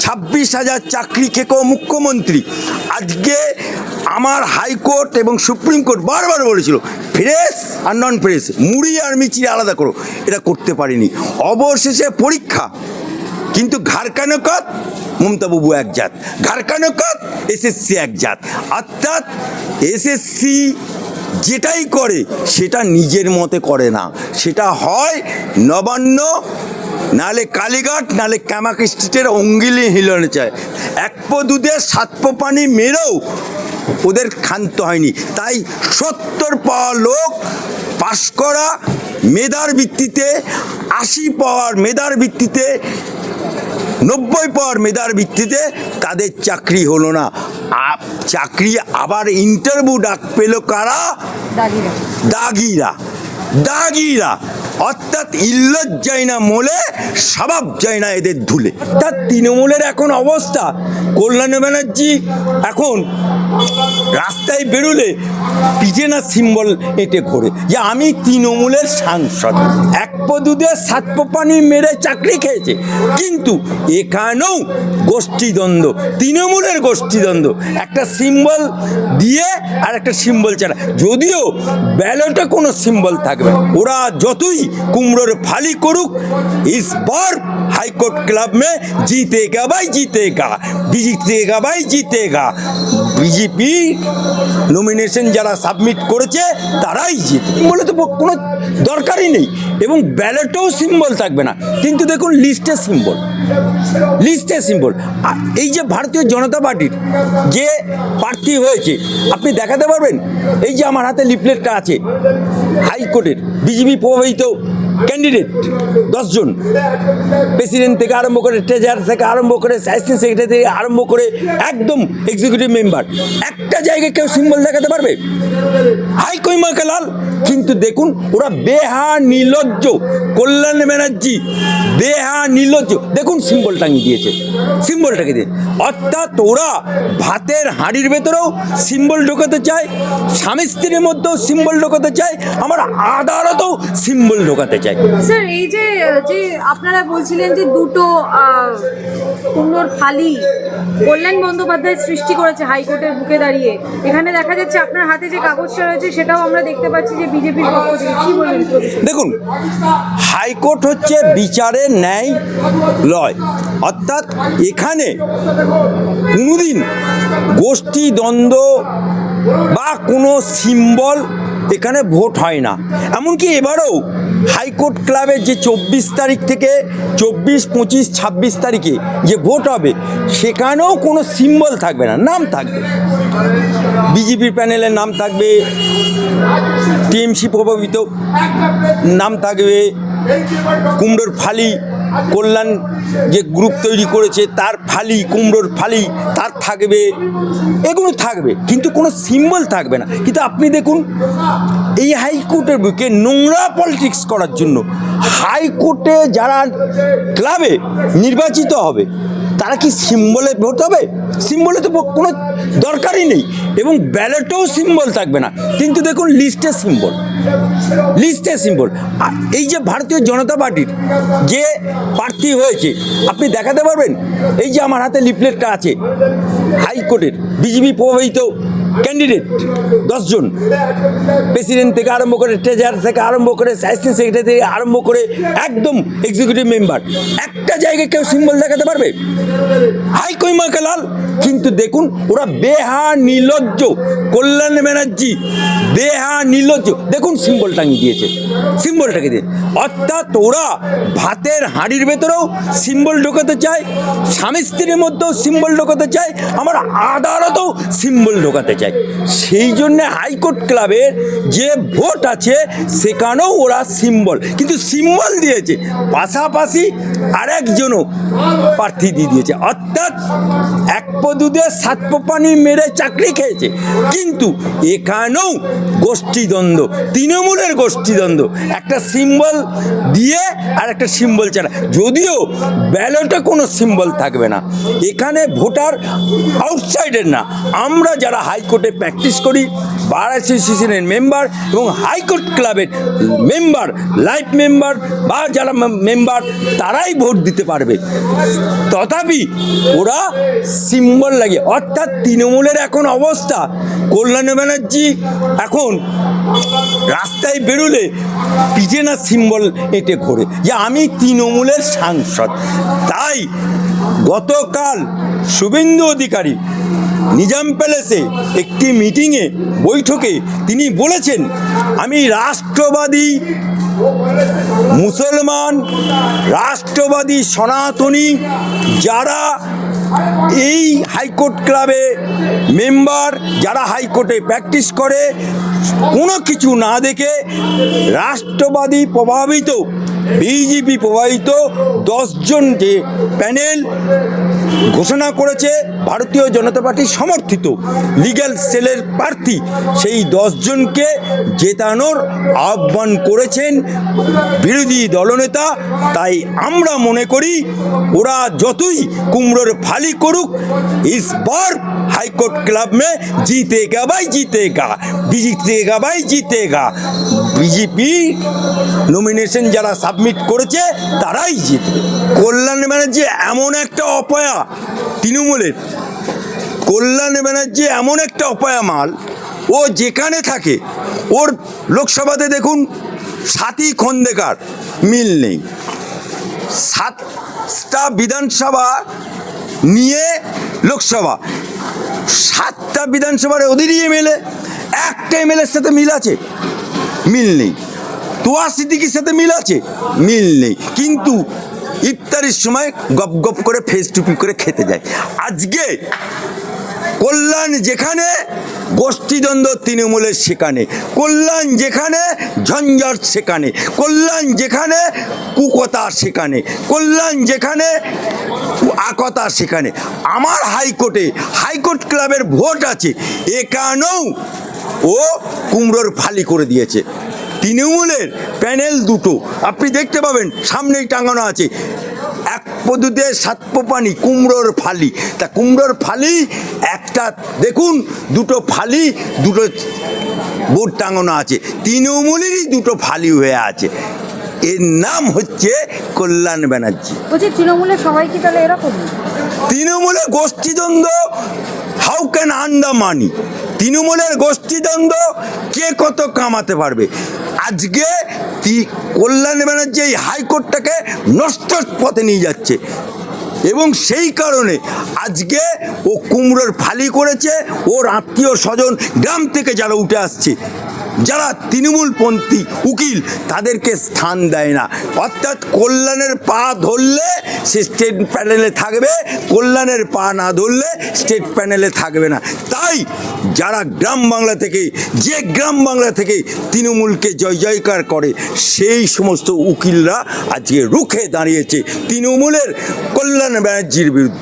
ছাব্বিশ হাজার চাকরি খেকো মুখ্যমন্ত্রী। আজকে আমার হাইকোর্ট এবং সুপ্রিম কোর্ট বারবার বলেছিল, ফ্রেশ আর নন ফ্রেশ, মুড়ি আর মিচিরি আলাদা করো। এটা করতে পারিনি। অবশেষে পরীক্ষা। কিন্তু ঘাড়কানকত, মমতাবাবু এক জাত। ঘাড়কানকত এসএসসি এক জাত। অর্থাৎ এসএসসি যেটাই করে, সেটা নিজের মতে করে না। সেটা হয় নবান্ন নালে কালীঘাট নালে ক্যামাক স্ট্রিটের অঙ্গিলি হিলনে চায় এক পো দুধে সাত পো পানি মেরেও ওদের ক্ষান্ত হয়নি। তাই সত্তর পাওয়া লোক পাশ করা মেধার ভিত্তিতে আশি পাওয়ার মেধার ভিত্তিতে নব্বই পাওয়ার মেধার ভিত্তিতে তাদের চাকরি হলো না। চাকরি আবার ইন্টারভিউ ডাক পেল কারা? দাগিরা। দাগিরা। দাগিরা। অর্থাৎ ইল্লত যায় না মোলে, স্বভাব যায় না এদের ধুলে। অর্থাৎ তৃণমূলের এখন অবস্থা, কল্যাণ ব্যানার্জি এখন রাস্তায় বেরোলে পিঠে না সিম্বল এঁটে ঘোরে। যে আমি তৃণমূলের সাংসদ, এক পো দুধে সাত পানি মেরে চাকরি খেয়েছে। কিন্তু এখানেও গোষ্ঠীদ্বন্দ্ব, তৃণমূলের গোষ্ঠীদ্বন্দ্ব। একটা সিম্বল দিয়ে আর একটা সিম্বল ছাড়া। যদিও ব্যালটে কোনো সিম্বল থাকবে। ওরা যতই कुमड़ोर फाली करुक इस बार हाईकोर्ट क्लब में जीतेगा भाई जीतेगा जीतेगा भाई जीतेगा বিজেপি নমিনেশন যারা সাবমিট করেছে, তারাই জিতে বলে তো কোনো দরকারই নেই। এবং ব্যালটেও সিম্বল থাকবে না। কিন্তু দেখুন লিস্টে সিম্বল লিস্টে সিম্বল এই যে ভারতীয় জনতা পার্টির যে প্রার্থী হয়েছে, আপনি দেখাতে পারবেন? এই যে আমার হাতে লিফলেটটা আছে, হাইকোর্টের। বিজেপি প্রভাবিত ক্যান্ডিডেট দশজন প্রেসিডেন্ট থেকে আরম্ভ করে ট্রেজার থেকে আরম্ভ করে অ্যাসিস্ট্যান্ট সেক্রেটারি থেকে আরম্ভ করে একদম এক্সিকিউটিভ মেম্বার একটা জায়গায় কেউ সিম্বল দেখাতে পারবে? হাই কৈমাকে লাল? কিন্তু দেখুন, ওরা বেহা নির্লজ্জ কল্যাণ ব্যানার্জি, বেহা নির্লজ্জ দেখুন সিম্বল টাঙিয়ে দিয়েছে। সিম্বলটাকে দিয়ে। অর্থাৎ ওরা ভাতের হাঁড়ির ভেতরেও সিম্বল ঢোকাতে চায়, স্বামী স্ত্রীর মধ্যেও সিম্বল ঢোকাতে চায় আমার আদালতেও সিম্বল ঢোকাতে চায়। স্যার এই যে যে আপনারা বলছিলেন যে দুটো কুমড়োর ফালি কল্যাণ বন্দ্যোপাধ্যায় সৃষ্টি করেছে হাইকোর্টের বুকে দাঁড়িয়ে এখানে দেখা যাচ্ছে আপনার হাতে যে কাগজটা রয়েছে সেটাও আমরা দেখতে পাচ্ছি যে বিজেপির পক্ষ থেকে। কি বলবেন? দেখুন হাইকোর্ট হচ্ছে বিচারের ন্যায় লয়। অর্থাৎ এখানে কোনোদিন গোষ্ঠী দ্বন্দ্ব বা কোনো সিম্বল এখানে ভোট হয় না। এমনকি এবারেও হাইকোর্ট ক্লাবের যে চব্বিশ তারিখ থেকে চব্বিশ, পঁচিশ, ছাব্বিশ তারিখে যে ভোট হবে, সেখানেও কোনো সিম্বল থাকবে না, নাম থাকবে। বিজেপির প্যানেলের নাম থাকবে, টিএমসি প্রভাবিত, নাম থাকবে, কুমড়োর ফালি কল্যাণ যে গ্রুপ তৈরি করেছে, তার ফালি, কুমড়োর ফালি, তার থাকবে, এগুলো থাকবে, কিন্তু কোনো সিম্বল থাকবে না। কিন্তু আপনি দেখুন, এই হাইকোর্টের বুকে নোংরা পলিটিক্স করার জন্য হাইকোর্টে যারা ক্লাবে নির্বাচিত হবে তারা কি সিম্বলে ভোট হবে? সিম্বলে তো কোনো দরকারই নেই। এবং ব্যালটেও সিম্বল থাকবে না। কিন্তু দেখুন লিস্টে সিম্বল। লিস্টে সিম্বল। এই যে ভারতীয় জনতা পার্টির যে প্রার্থী হয়েছে, আপনি দেখাতে পারবেন? এই যে আমার হাতে লিফলেটটা আছে, হাইকোর্টের, বিজেপি প্রভাবিত ক্যান্ডিডেট দশজন প্রেসিডেন্ট থেকে আরম্ভ করে ট্রেজার থেকে আরম্ভ করে অ্যাসিস্ট্যান্ট সেক্রেটারি থেকে আরম্ভ করে একদম এক্সিকিউটিভ মেম্বার একটা জায়গায় কেউ সিম্বল দেখাতে পারবে? হাই কৈমাকে লাল? কিন্তু দেখুন, ওরা বেহা নির্লজ্জ কল্যাণ ব্যানার্জি, বেহা নির্লজ্জ দেখুন সিম্বল টাঙিয়ে দিয়েছে। সিম্বলটাকে দিয়ে। অর্থাৎ ওরা ভাতের হাঁড়ির ভেতরেও সিম্বল ঢোকাতে চায়, স্বামী স্ত্রীর মধ্যেও সিম্বল ঢোকাতে চায়, আমার আদালতেও সিম্বল ঢোকাতে চায়। সেই জন্যে হাইকোর্ট ক্লাবের যে ভোট আছে, সেখানেও ওরা সিম্বল। কিন্তু সিম্বল দিয়েছে, পাশাপাশি আরেকজনও প্রার্থী দিয়ে দিয়েছে। অর্থাৎ এক পো দুধে সাত পানি মেরে চাকরি খেয়েছে। কিন্তু এখানেও গোষ্ঠীদ্বন্দ্ব, তৃণমূলের গোষ্ঠীদ্বন্দ্ব। একটা সিম্বল দিয়ে আর একটা সিম্বল ছাড়া। যদিও ব্যালটে কোনো সিম্বল থাকবে না, এখানে ভোটার আউটসাইডের না। আমরা যারা হাইকোর্টে প্র্যাকটিস করি বার অ্যাসোসিয়েশনের মেম্বার এবং হাইকোর্ট ক্লাবের মেম্বার, লাইফ মেম্বার বা যারা মেম্বার, তারাই ভোট দিতে পারবে। তথাপি ওরা সিম্বল লাগে। অর্থাৎ তৃণমূলের এখন অবস্থা। কল্যাণ ব্যানার্জি এখন রাস্তায় বেরোলে পিঠে না সিম্বল এঁটে ঘোরে। যে আমি তৃণমূলের সাংসদ। তাই গতকাল শুভেন্দু অধিকারী নিজাম প্যালেসে একটি মিটিংয়ে বৈঠকে তিনি বলেছেন, আমি রাষ্ট্রবাদী মুসলমান, রাষ্ট্রবাদী সনাতনী, যারা এই হাইকোর্ট ক্লাবে মেম্বার, যারা হাইকোর্টে প্র্যাকটিস করে, কোনো কিছু না দেখে রাষ্ট্রবাদী প্রভাবিত বিজেপি প্রবাহিত দশজন যে প্যানেল ঘোষণা করেছে ভারতীয় জনতা পার্টির সমর্থিত। লিগ্যাল সেলের প্রার্থী সেই দশজনকে জেতানোর আহ্বান করেছেন বিরোধী দলনেতা। তাই আমরা মনে করি ওরা যতই কুমড়োর ফালি করুক ইসবার হাইকোর্ট ক্লাব মে জিতেগা বাই জিতে গা জিতেগা, বিজিতেগা বাই জিতে গা বিজেপি নমিনেশন যারা সাব সাবমিট করেছে, তারাই জিতবে। কল্যাণ ব্যানার্জি এমন একটা অপয়া, তৃণমূলের। কল্যাণ ব্যানার্জি এমন একটা অপয়া মাল, ও যেখানে থাকে, ওর লোকসভাতে দেখুন, সাতই খন্দেকার মিল নেই। সাতটা বিধানসভা নিয়ে লোকসভা, সাতটা বিধানসভার ওদেরই এমএলএ একটা এমএলএর সাথে মিল আছে, মিল নেই। তোয়া সিদ্দিকির সাথে মিল আছে? মিল নেই। কিন্তু ইফতারির সময় গপ গপ করে ফেস টুপি করে খেতে যায়। আজকে কল্যাণ যেখানে, গোষ্ঠীদ্বন্দ্ব তৃণমূলের সেখানে, কল্যাণ যেখানে, ঝঞ্ঝট সেখানে, কল্যাণ যেখানে, কুকতা সেখানে, কল্যাণ যেখানে আকতা সেখানে। আমার হাইকোর্টে, হাইকোর্ট ক্লাবের ভোট আছে। এখানেও ও কুমড়োর ফালি করে দিয়েছে। তৃণমূলের প্যানেল দুটো। আপনি দেখতে পাবেন সামনেই টাঙানো আছে। এক পদ্ধতিতে সাতপো পানি কুমড়োর ফালি। তা কুমড়োর ফালি একটা দেখুন দুটো ফালি দুটো বোর্ড টাঙানো আছে। তৃণমূলেরই দুটো ফালি হয়ে আছে। এর নাম হচ্ছে কল্যাণ ব্যানার্জি। তৃণমূলের সবাই কি তাহলে এরকম? তৃণমূলের গোষ্ঠীদ্বন্দ্ব how can earn the money তৃণমূলের গোষ্ঠীদ্বন্দ্ব কে কত কামাতে পারবে? আজকে কল্যাণ ব্যানার্জি এই হাইকোর্টটাকে নষ্ট পথে নিয়ে যাচ্ছে। এবং সেই কারণে আজকে ও কুমড়োর ফালি করেছে, ওর আত্মীয় স্বজন গ্রাম থেকে যারা উঠে আসছে। যারা তৃণমূলপন্থী উকিল, তাদেরকে স্থান দেয় না। অর্থাৎ কল্যাণের পা ধরলে সে স্টেট প্যানেলে থাকবে, কল্যাণের পা না ধরলে স্টেট প্যানেলে থাকবে না। তাই যারা গ্রাম বাংলা থেকে, যে গ্রাম বাংলা থেকে তৃণমূলকে জয় জয়কার করে, সেই সমস্ত উকিলরা আজকে রুখে দাঁড়িয়েছে তৃণমূলের কল্যাণ ব্যানার্জির বিরুদ্ধে।